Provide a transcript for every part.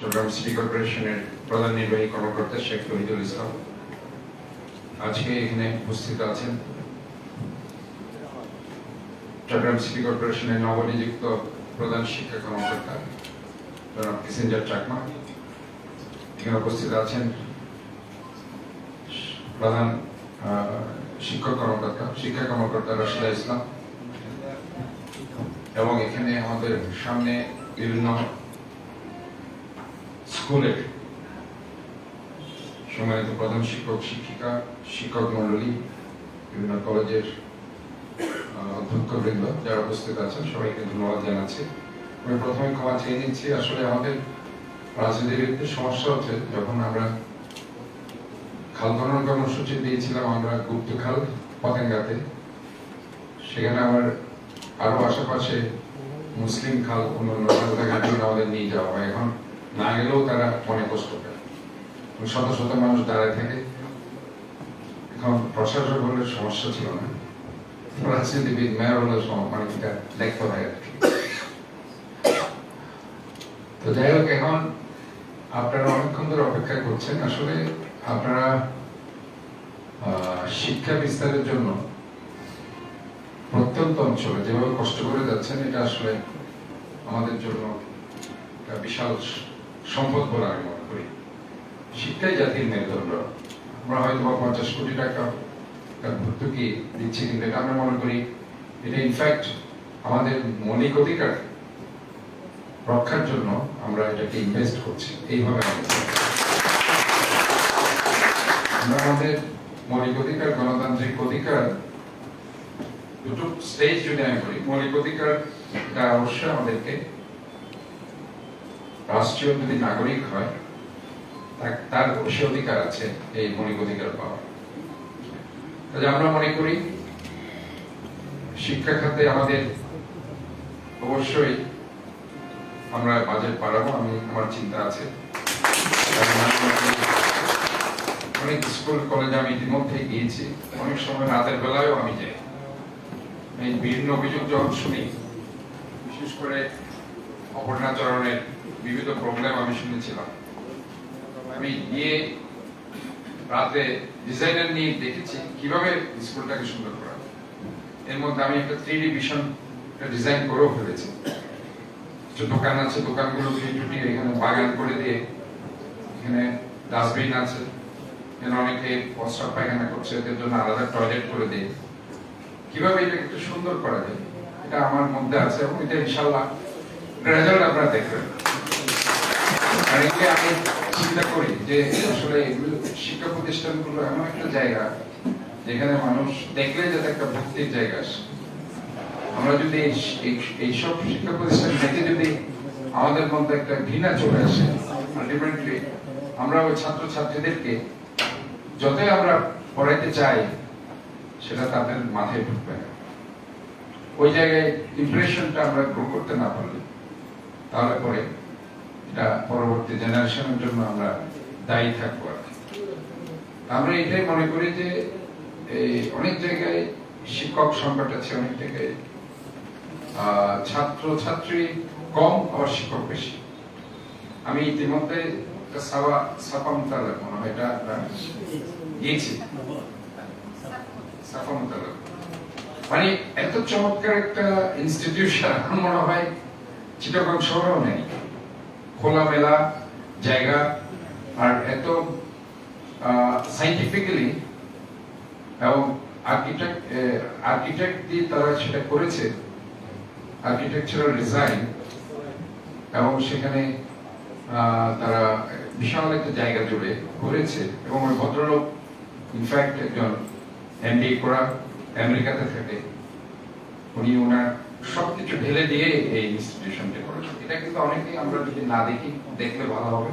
Chittagong city কর্পোরেশনের প্রধান নির্বাহী কর্মকর্তা শেখ রহিদুল ইসলাম আজকে এখানে উপস্থিত আছেন। চট্টগ্রাম সিটি কর্পোরেশনের নবনিযুক্ত প্রধান শিক্ষা কর্মকর্তা জনাব কিসেঞ্জার চাকমা। এখানে উপস্থিত আছেন প্রধান শিক্ষক কর্মকর্তা, শিক্ষা কর্মকর্তা রাশিদা ইসলাম। এবং এখানে আমাদের সামনে বিভিন্ন স্কুলের সম্মানিত প্রধান শিক্ষক, শিক্ষিকা, শিক্ষক মন্ডলী বিভিন্ন কলেজের অধ্যক্ষ বৃন্দ যারা উপস্থিত আছেন, সবাইকে ধন্যবাদ জানাচ্ছি। আমি প্রথমে ক্ষমা চেয়ে নিচ্ছি, আসলে আমাদের রাজনীতির একটি সমস্যা হচ্ছে, যখন আমরা খাল খনন কর্মসূচি দিয়েছিলাম আমরা গুপ্ত খাল পতেঙ্গাতে, সেখানে আমার আরও আশেপাশে মুসলিম খাল অন্যান্য আমাদের নিয়ে যাওয়া হয়। এখন না গেলেও তারা মনে কষ্ট পায় শত শত মানুষ দাঁড়ায় থাকে। এখন প্রশাসক হলে সমস্যা ছিল না। রাজনীতিবিদ, মেয়র হলে মানে এটা দেখতে হয় আর কি। তো যাই হোক, এখন আপনারা অনেকক্ষণ ধরে অপেক্ষা করছেন। আসলে আপনারা শিক্ষা বিস্তারের জন্য প্রত্যন্ত অঞ্চলে যেভাবে কষ্ট করে যাচ্ছেন, এটা আসলে আমাদের জন্য একটা বিশাল সম্পদ বলে আমি মনে করি। শিক্ষাই জাতির মেরুদণ্ড। আমরা হয়তো বা পঞ্চাশ কোটি টাকা ভর্তুকি দিচ্ছি, কিন্তু এটা আমরা মনে করি, এটা ইনফ্যাক্ট আমাদের মৌলিক অধিকার রক্ষার জন্য আমরা এটাকে ইনভেস্ট করছি। এইভাবে। আমরা আমাদের মৌলিক অধিকার, গণতান্ত্রিক অধিকার দুটো স্টেজ যদি আমি বলি, মৌলিক অধিকার অবশ্যই আমাদেরকে রাষ্ট্রীয় যদি নাগরিক হয় তার অবশ্যই অধিকার আছে, এই মৌলিক অধিকার পাওয়ার। কাজে আমরা মনে করি, শিক্ষা খাতে আমাদের অবশ্যই আমরা বাজেট বাড়াবো, আমি আমার চিন্তা আছে। অনেক স্কুল, কলেজে আমি ইতিমধ্যে গিয়েছি, অনেক সময় রাতের বেলায়ও আমি যাই। এই বিভিন্ন অভিযোগ যখন শুনি, বিশেষ করে অপর্ণাচরণের বিভিন্ন প্রবলেম আমি শুনেছিলাম। আমি গিয়ে রাতে ডিজাইনার নিয়ে দেখেছি কীভাবে স্কুলটাকে সুন্দর করা এর মধ্যে আমি একটা থ্রি ডি ভিশন ডিজাইন করেও ফেলেছি। দোকান আছে, দোকানগুলো এখানে বাগান করে দিয়ে এখানে ডাস্টবিন আছে। এখানে অনেকে প্রস্রাব পায়খানা করছে, এদের জন্য আলাদা টয়লেট করে দিয়ে। কীভাবে এটা একটু সুন্দর করা যায়, এটা আমার মধ্যে আছে এবং এটা ইনশাল্লাহ রেজাল্ট আপনারা দেখবেন। আর একে আমি চিন্তা করি যে আসলে এগুলো শিক্ষা প্রতিষ্ঠানগুলো এমন একটা জায়গা যেখানে মানুষ দেখলে যাতে একটা ভক্তির জায়গা আসে। আমরা যদি এই- এই- এইসব শিক্ষা প্রতিষ্ঠান থেকে যদি আমাদের মধ্যে একটা ঘৃণা চলে আসে আলটিমেটলি আমরা ওই ছাত্র ছাত্রীদেরকে যতই আমরা পড়াইতে চাই, সেটা তাদের মাথায় ঢুকবে না। ওই জায়গায় ইমপ্রেশনটা আমরা গ্রো করতে না পারলে তাহলে পরে এটা পরবর্তী জেনারেশনের জন্য আমরা দায়ী থাকব আর কি। আমরা এটাই মনে করি যে এই অনেক জায়গায় শিক্ষক সংকট আছে, অনেক জায়গায় ছাত্র, ছাত্রী কম আবার শিক্ষক বেশি। আমি ইতিমধ্যে সাবা সাপামতালা মনে হয়, এটা গিয়েছি। সাপামতালা মানে এত চমৎকার একটা ইনস্টিটিউশন মনে হয় চিটাগং শহরেও নেই। খোলামেলা জায়গা আর এত সাইন্টিফিক্যালি এবং আর্কিটেক্ট আর্কিটেক্ট দিয়ে তারা সেটা করেছে আর্কিটেকচারাল ডিজাইন এবং সেখানে তারা বিশাল একটা জায়গা জুড়ে করেছে এবং ওই ভদ্রলোক ইনফ্যাক্ট একজন এমবি করা আমেরিকাতে থাকে। উনি ওনার সবকিছু ঢেলে দিয়ে এই ইনস্টিটিউশনটা করেছেন এটা কিন্তু অনেকেই আমরা যদি না দেখি, দেখলে ভালো হবে।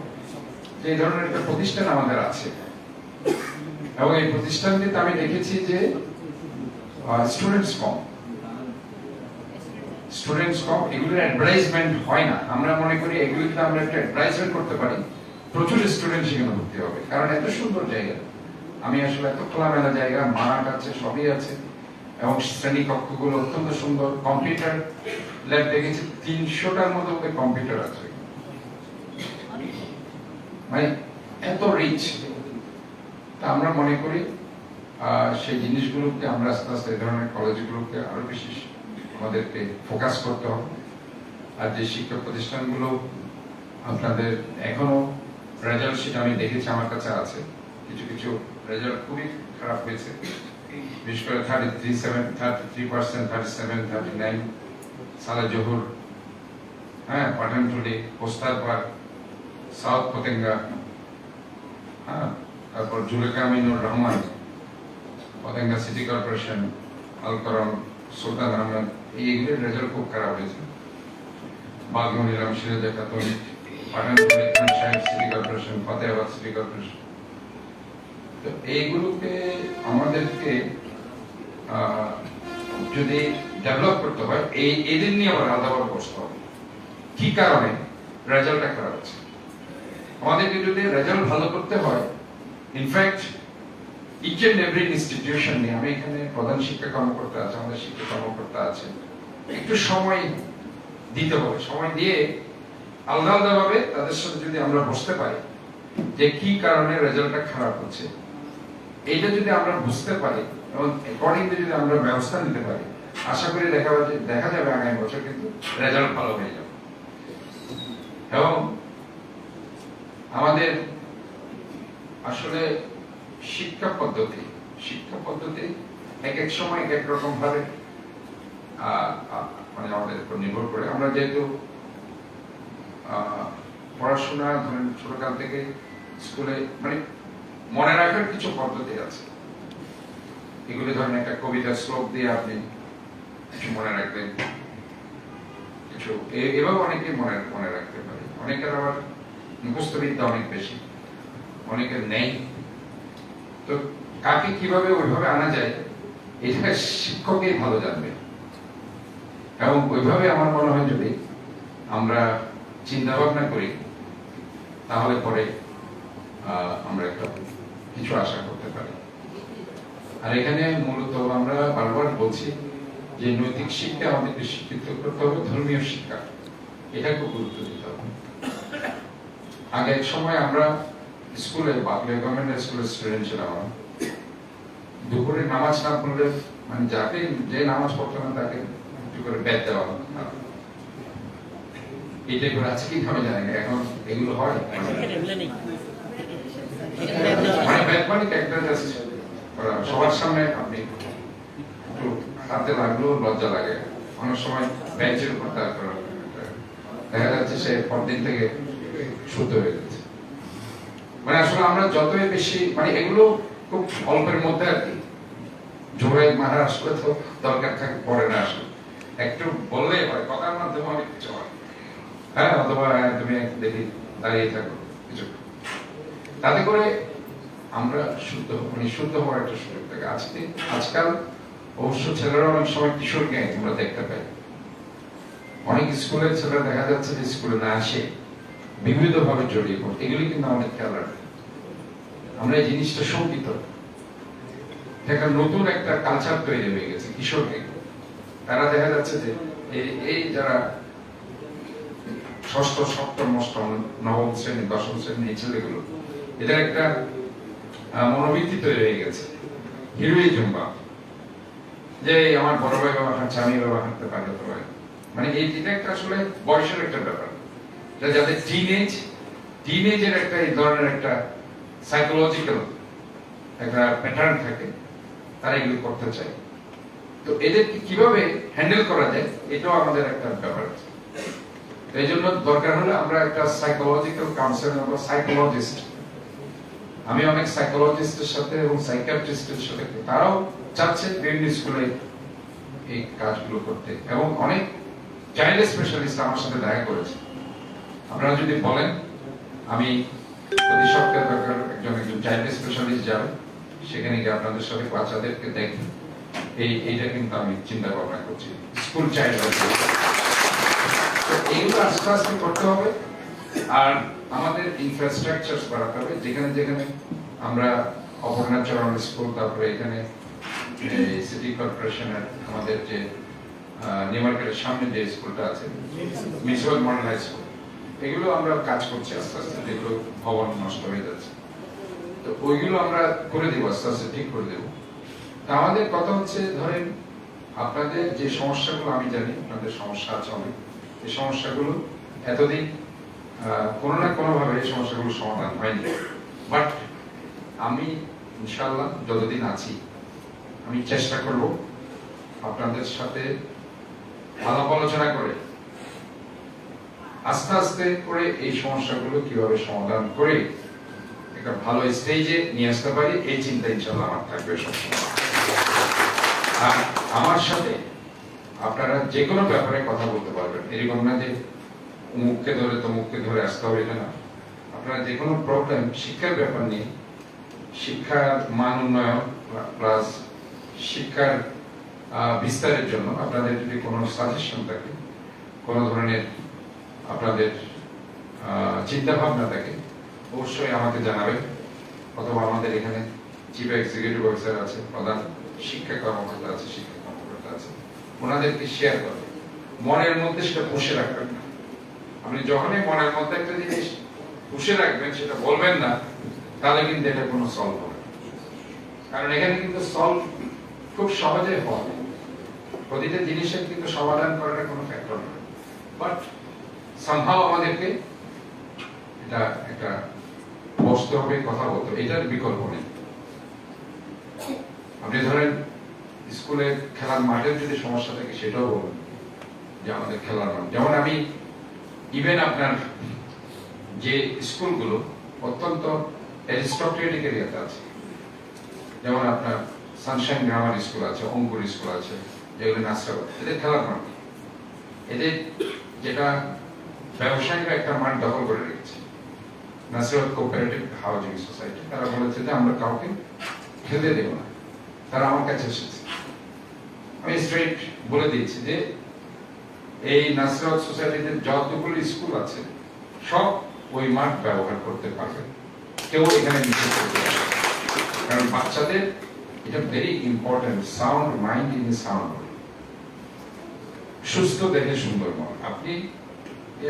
যে এই ধরনের একটা প্রতিষ্ঠান আমাদের আছে। এবং এই প্রতিষ্ঠানটিতে আমি দেখেছি যে স্টুডেন্টস কম স্টুডেন্টস কম এগুলোর অ্যাডভার্টাইজমেন্ট হয় না। আমরা মনে করি এগুলো যদি আমরা একটা অ্যাডভার্টাইজমেন্ট করতে পারি। প্রচুর স্টুডেন্ট সেখানে ভর্তি হবে। কারণ এত সুন্দর জায়গা। আমি আসলে এত খোলামেলা জায়গা, মাঠ আছে, সবই আছে। এবং শ্রেণি কক্ষগুলো অত্যন্ত সুন্দর কম্পিউটার ল্যাব দেখেছি, তিনশোটার মতো কম্পিউটার আছে। মানে এত রিচ তা আমরা মনে করি সেই জিনিসগুলোকে আমরা আস্তে আস্তে এই ধরনের কলেজগুলোকে আরও বেশি আমাদেরকে ফোকাস করতে হবে। আর যে শিক্ষা প্রতিষ্ঠানগুলো আপনাদের এখনও রেজাল্ট সেটা আমি দেখেছি, আমার কাছে আছে। কিছু কিছু রেজাল্ট খুবই খারাপ হয়েছে। বিশেষ করে thirty three seven thirty three percent thirty seven thirty nine সালা জহুর হ্যাঁ পাঠানটুলি পোস্তার পার্ক সাউথ পতেঙ্গা হ্যাঁ তারপর জুলেখা মিনুর রহমান পতেঙ্গা সিটি কর্পোরেশন, আলকরম, সুলতান আহমেদ এইগুলির রেজাল্ট খুব খারাপ হয়েছে। বাগমনি রামশিরাজা Khatun Pathantuli Khan Saheb city corporation, Fatehabad city corporation. তো এইগুলোকে আমাদেরকে যদি ডেভেলপ করতে হয়, এই, এদের নিয়ে আবার আলাদাভাবে বসতে হবে। কি কারণে রেজাল্টটা খারাপ হচ্ছে? আমাদেরকে যদি রেজাল্ট ভালো করতে হয় in fact each and every institution নিয়ে, আমি এখানে প্রধান শিক্ষা কর্মকর্তা আছে, আমাদের শিক্ষা কর্মকর্তা আছে, একটু সময় দিতে হবে। সময় দিয়ে আলাদা আলাদা ভাবে তাদের সাথে যদি আমরা বসতে পারি যে কি কারণে রেজাল্টটা খারাপ হচ্ছে এইটা যদি আমরা বুঝতে পারি এবং অ্যাকর্ডিংলি যদি আমরা ব্যবস্থা নিতে পারি, আশা করি দেখা যাবে দেখা যাবে আগামী বছর কিন্তু রেজাল্ট ভালো হয়ে যাবে। এবং আমাদের আসলে শিক্ষা পদ্ধতি শিক্ষা পদ্ধতি এক এক সময় এক এক রকম ভাবে মানে আমাদের উপর নির্ভর করে। আমরা যেহেতু পড়াশোনা ধরেন ছোটকাল থেকে স্কুলে মানে মনে রাখার কিছু পদ্ধতি আছে। এগুলি ধরেন একটা কবিতা শ্লোক দিয়ে আপনি কিছু মনে রাখবেন। কিছু এভাবে অনেকে মনে মনে রাখতে পারে। অনেকের আবার মুখস্থ বিদ্যা অনেক বেশি। অনেকের নেই। তো কাকে কীভাবে ওইভাবে আনা যায়, এটা শিক্ষকই ভালো জানবে। এবং ওইভাবে আমার মনে হয় যদি আমরা চিন্তা ভাবনা করি, তাহলে পরে আমরা একটা কিছু আশা করতে পারি। আর এখানে মূলত আমরা বারবার বলছি যে নৈতিক শিক্ষা আমাদেরকে শিক্ষিত করতে হবে, ধর্মীয় শিক্ষা। এটা খুব গুরুত্ব দিতে হবে। আগে এক সময় আমরা স্কুলে বাকলিয়া গভর্নমেন্ট স্কুলের স্টুডেন্ট ছিলাম। দুপুরে নামাজ না পড়লে মানে যাকে যে নামাজ পড়তো না, তাকে একটু করে ব্যাট দেওয়া হতো এটা করে আছে কি আমি জানি এখন এগুলো হয় এগুলো নেই মানে ব্যাট মানে একটা জাস্ট সবার সামনে আপনি হাতে লাগলেও লজ্জা লাগে। অনেক সময় বেঞ্চের উপর দাঁড় করা দেখা যাচ্ছে সে পরদিন থেকে শুদ্ধ হয়ে যাচ্ছে মানে আসলে আমরা যতই বেশি মানে এগুলো খুব অল্পের মধ্যে আর কি। জোরে মারা আসলে তো দরকার থাকে পড়ে না আসলে। একটু বললেই হয় কথার মাধ্যমে অনেক কিছু হয়। হ্যাঁ অথবা হ্যাঁ, তুমি দেখি দাঁড়িয়ে থাকো কিছু তাতে করে আমরা শুদ্ধ মানে শুদ্ধ হওয়ার একটা সুযোগ থাকে। আজকে, আজকাল অবশ্য ছেলেরা অনেক সময় কিশোর গ্যাং আমরা দেখতে পাই। অনেক স্কুলের ছেলেরা দেখা যাচ্ছে যে স্কুলে না আসে বিবিধ ভাবে জড়িয়ে পড়ে। এগুলি কিন্তু আমাদের খেয়াল রাখে আমরা এই জিনিসটা শঙ্কিত। একটা নতুন একটা কালচার তৈরি হয়ে গেছে, কিশোর গ্যাং তারা দেখা যাচ্ছে যে এই যারা ষষ্ঠ, সপ্তম, অষ্টম, নবম শ্রেণি, দশম শ্রেণি, এই ছেলেগুলো এদের একটা মনোবৃত্তি তৈরি হয়ে গেছে। হিরোইজম বা যে আমার বড় ভাই বাবা হাঁটছে, আমি বাবা হাঁটতে পারি হতে পারি মানে এই, এটা একটা আসলে বয়সের একটা ব্যাপার। যাদের টিনেজ টিনেজের একটা এই ধরনের একটা সাইকোলজিক্যাল একটা প্যাটার্ন থাকে, তারা এগুলো করতে চায়। তো এদেরকে কীভাবে হ্যান্ডেল করা যায়, এটাও আমাদের একটা ব্যাপার। এই জন্য দরকার হলে আমরা একটা সাইকোলজিক্যাল কাউন্সিলর বা সাইকোলজিস্ট আমি অনেক সাইকোলজিস্টের সাথে এবং সাইকিয়াট্রিস্টের সাথে তারাও চাচ্ছে বিভিন্ন স্কুলে এই কাজগুলো করতে। এবং অনেক চাইল্ড স্পেশালিস্ট আমার সাথে দেখা করেছে। আপনারা যদি বলেন, আমি প্রতি সপ্তাহে একজন একজন চাইল্ড স্পেশালিস্ট যাবে, সেখানে গিয়ে আপনাদের সাথে বাচ্চাদেরকে দেখি এই, এইটা কিন্তু আমি চিন্তা ভাবনা করছি। স্কুল চাইল্ড এইগুলো আস্তে আস্তে করতে হবে। আর আমাদের ইনফ্রাস্ট্রাকচার বাড়াতে হবে। যেখানে যেখানে আমরা অপর্ণাচরণ স্কুল তারপরে এখানে সিটি কর্পোরেশনের আমাদের যে সামনে যে স্কুলটা আছে মডেল হাই স্কুল এগুলো আমরা কাজ করছি আস্তে আস্তে, যেগুলো ভবন নষ্ট হয়ে যাচ্ছে। তো ওইগুলো আমরা করে দেবো, আস্তে আস্তে ঠিক করে দেবো। তা আমাদের কথা হচ্ছে, ধরেন আপনাদের যে সমস্যাগুলো, আমি জানি আপনাদের সমস্যা আছে অনেক। এই সমস্যাগুলো এতদিন কোনো না কোনো ভাবে এই সমস্যাগুলো সমাধান হয়নি। বাট আমি ইনশাল্লাহ যতদিন আছি, আমি চেষ্টা করব আপনাদের সাথে আলাপ আলোচনা করে আস্তে আস্তে করে এই সমস্যাগুলো কীভাবে সমাধান করে একটা ভালো স্টেজে নিয়ে আসতে পারি, এই চিন্তা ইনশাল্লাহ আমার থাকবে সবসময়। আর আমার সাথে আপনারা যে কোনো ব্যাপারে কথা বলতে পারবেন। এরকম না যে মুখকে ধরে তো মুখকে ধরে আসতে হবে, এটা না। আপনার যে কোনো প্রবলেম শিক্ষার ব্যাপার নিয়ে, শিক্ষার মান উন্নয়ন প্লাস শিক্ষার বিস্তারের জন্য আপনাদের যদি কোনো সাজেশন থাকে, কোনো ধরনের আপনাদের চিন্তা ভাবনা থাকে, অবশ্যই আমাকে জানাবেন। অথবা আমাদের এখানে চিফ এক্সিকিউটিভ অফিসার আছে, প্রধান শিক্ষা কর্মকর্তা আছে, শিক্ষা কর্মকর্তা আছে, ওনাদেরকে শেয়ার করবেন। মনের মধ্যে সেটা পুষে রাখবেন। আপনি যখনই মনের মধ্যে একটা জিনিস পুষে রাখবেন, সেটা বলবেন না, তাহলে কিন্তু এটা কোনো সলভ হবে কারণ এখানে কিন্তু সলভ খুব সহজে হয়। প্রতিটা জিনিসের কিন্তু সমাধান করাটা কোনো ফ্যাক্টর না। বাট সামহাও আমাদেরকে এটা একটা বসতে হবে, কথা বলতে এটার বিকল্প নেই। আপনি ধরেন, স্কুলে খেলার মাঠের যদি সমস্যা থাকে, সেটাও বলবেন যে আমাদের খেলার মাঠ। যেমন আমি ইভেন আপনার যে স্কুলগুলো, অত্যন্ত অ্যারিস্টক্রেটিক এরিয়াতে আছে। যেমন আপনার সানশাইন গ্রামার স্কুল আছে অঙ্কুর স্কুল আছে, যেগুলো নাসরাবাদ এদের খেলার মাঠ এদের যেটা ব্যবসায়ীরা একটা মাঠ দখল করে রেখেছে। নাসরাবাদ কোঅপারেটিভ হাউজিং সোসাইটি তারা বলেছে যে আমরা কাউকে খেলতে দেব না। তারা আমার কাছে এসেছে। আমি স্ট্রেট বলে দিয়েছি যে এই নাসরাত সোসাইটিতে যতগুলো স্কুল আছে, সব ওই মাঠ ব্যবহার করতে পারবে। কেউ এখানে করতে কারণ বাচ্চাদের এটা very important sound mind in sound সুস্থ দেখে সুন্দর মন। আপনি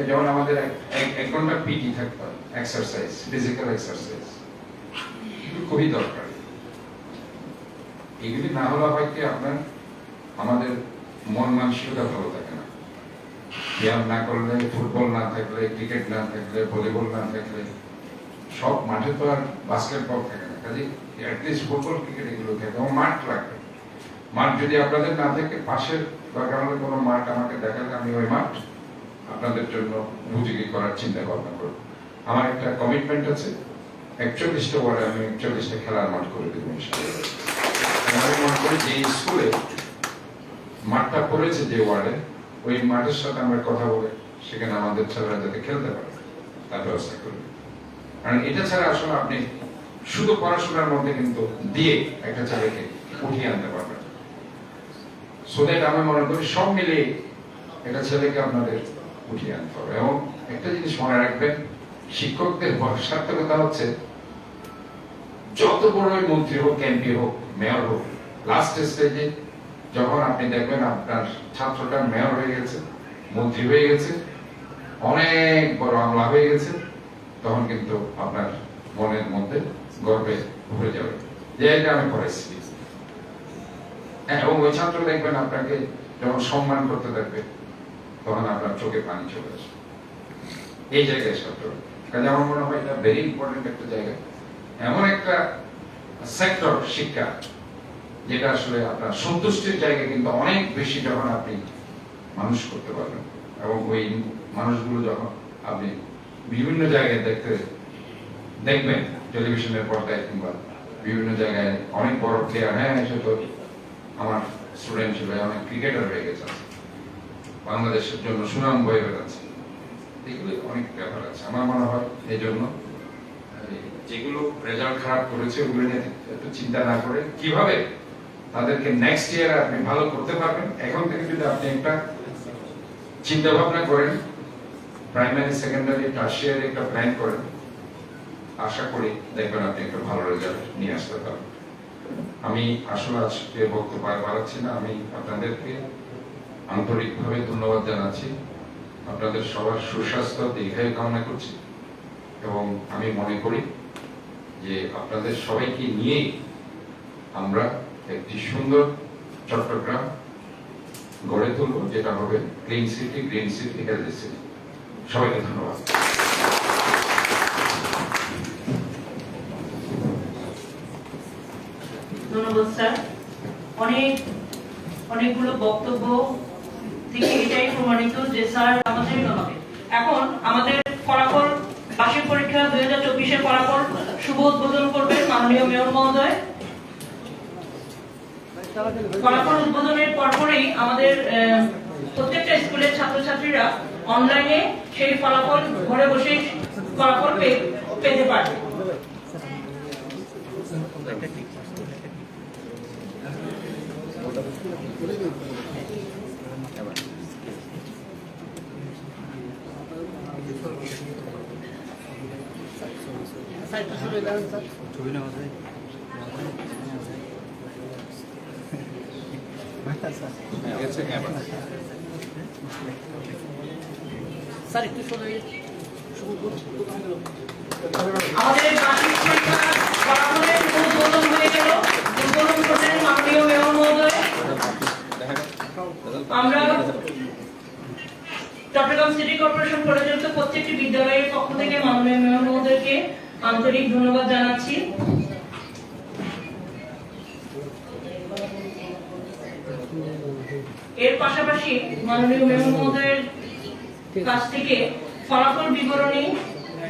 যেমন আমাদের এক- ঘণ্টা পিটি থাকতে এক্সারসাইজ ফিজিক্যাল এক্সারসাইজ খুবই দরকার। এগুলি না হলে হয় কি আপনার, আমাদের মন মানসিকতা ভালো থাকে না। ব্যায়াম না করলে, ফুটবল না থাকলে, ক্রিকেট না থাকলে, ভলিবল না থাকলে, সব মাঠে তো আর বাস্কেটবল থাকে না। কাজে অ্যাটলিস্ট ফুটবল ক্রিকেট এগুলো থাকে। এবং মাঠ লাগবে। মাঠ যদি আপনাদের না থাকে, পাশের দরকার হলে কোনো মাঠ আমাকে দেখালে আমি ওই মাঠ আপনাদের জন্য উপযোগী করার চিন্তা ভাবনা করব। আমার একটা কমিটমেন্ট আছে। একচল্লিশটা ওয়ার্ডে আমি একচল্লিশটা খেলার মাঠ করে দেবো। আমি মনে করি যে স্কুলে মাঠটা করেছে যে ওয়ার্ডে ওই মাঠের সাথে আমরা কথা বলে সেখানে আমাদের ছেলেরা যাতে খেলতে পারে, তার ব্যবস্থা করবে কারণ এটা ছাড়া আসলে আপনি শুধু পড়াশোনার মধ্যে কিন্তু দিয়ে একটা ছেলেকে উঠিয়ে আনতে পারবেন সো আমি মনে করি সব মিলিয়ে একটা ছেলেকে আপনাদের উঠিয়ে আনতে হবে। এবং একটা জিনিস মনে রাখবেন, শিক্ষকদের সার্থকতা হচ্ছে যত বড়ই মন্ত্রী হোক এমপি হোক মেয়র হোক লাস্ট স্টেজে যখন আপনি দেখবেন আপনার ছাত্রটা মেয়র হয়ে গেছে মন্ত্রী হয়ে গেছে অনেক বড় আমলা হয়ে গেছে তখন কিন্তু আপনার মনের মধ্যে গর্বে ভরে যাবে যে এটা আমি পড়াইছি হ্যাঁ, এবং ওই ছাত্র দেখবেন আপনাকে যখন সম্মান করতে দেখবে তখন আপনার চোখে পানি চলে আসে এই জায়গায় ছাত্র। কাজে আমার মনে হয় এটা ভেরি ইম্পর্টেন্ট একটা জায়গা। এমন একটা সেক্টর শিক্ষা যেটা আসলে আপনার সন্তুষ্টির জায়গা কিন্তু অনেক বেশি যখন আপনি মানুষ করতে পারবেন। এবং ওই মানুষগুলো যখন আপনি বিভিন্ন জায়গায় দেখতে দেখবেন, টেলিভিশনের পর্দায় কিংবা বিভিন্ন জায়গায় অনেক বড় প্লেয়ার হ্যাঁ সে তো আমার স্টুডেন্ট ছিল অনেক ক্রিকেটার হয়ে গেছে। বাংলাদেশের জন্য সুনাম বয়ে বেড়াচ্ছে। এগুলো অনেক ব্যাপার আছে। আমার মনে হয় এই জন্য যেগুলো রেজাল্ট খারাপ করেছে, ওগুলো নিয়ে একটু চিন্তা না করে কীভাবে তাদেরকে নেক্সট ইয়ার আপনি ভালো করতে পারবেন। এখন থেকে যদি আপনি একটা চিন্তা ভাবনা করেন প্রাইমারি সেকেন্ডারি টার্সিয়ারি একটা প্ল্যান করেন, আশা করি দেখবেন আপনি একটা ভালো রেজাল্ট নিয়ে আসতে পারবেন। আমি আসলে আজকে বক্তব্য বাড়াচ্ছি না, আমি আপনাদেরকে আন্তরিকভাবে ধন্যবাদ জানাচ্ছি। আপনাদের সবার সুস্বাস্থ্য, দীর্ঘায়ু কামনা করছি এবং আমি মনে করি যে আপনাদের সবাইকে নিয়েই আমরা একটি সুন্দর চট্টগ্রাম গড়ে তুলব, যেটা হবে clean city green city healthy city সবাইকে ধন্যবাদ। ধন্যবাদ, স্যার। অনেক, অনেকগুলো বক্তব্য থেকে এটাই প্রমাণিত যে, স্যার, আমাদের হবে। এখন আমাদের ফলাফল, বার্ষিক পরীক্ষা দুই হাজার চব্বিশের ফলাফল শুভ উদ্বোধন করবেন মাননীয় মেয়র মহোদয়। ফলাফল উদ্বোধনের পরপরই আমাদের প্রত্যেকটা স্কুলের ছাত্রছাত্রীরা অনলাইনে সেই ফলাফল, ঘরে বসে ফলাফল পেতে পারবে। স্যার একটু শোনো আমাদের বার্ষিক পরীক্ষা ফলাফলের উদ্বোধন হয়ে গেল। উদ্বোধন করলেন মাননীয় মেয়র মহোদয়। আমরা চট্টগ্রাম সিটি কর্পোরেশন পরিচালিত প্রত্যেকটি বিদ্যালয়ের পক্ষ থেকে মাননীয় মেয়র মহোদয়কে আন্তরিক ধন্যবাদ জানাচ্ছি। এর পাশাপাশি মাননীয় মেয়র মহোদয়ের কাছ থেকে ফলাফল বিবরণী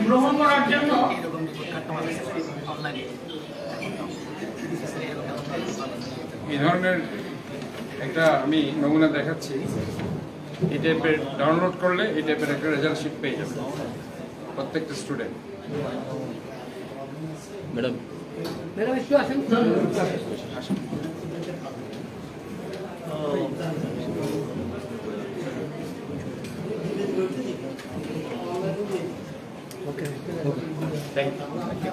গ্রহণ করার জন্য এই ধরনের একটা আমি নমুনা দেখাচ্ছি। এই টাইপের ডাউনলোড করলে এই টাইপের একটা রেজাল্ট শিট পেয়ে যাবে প্রত্যেকটা স্টুডেন্ট ম্যাডাম। একটু আসেন। Thank you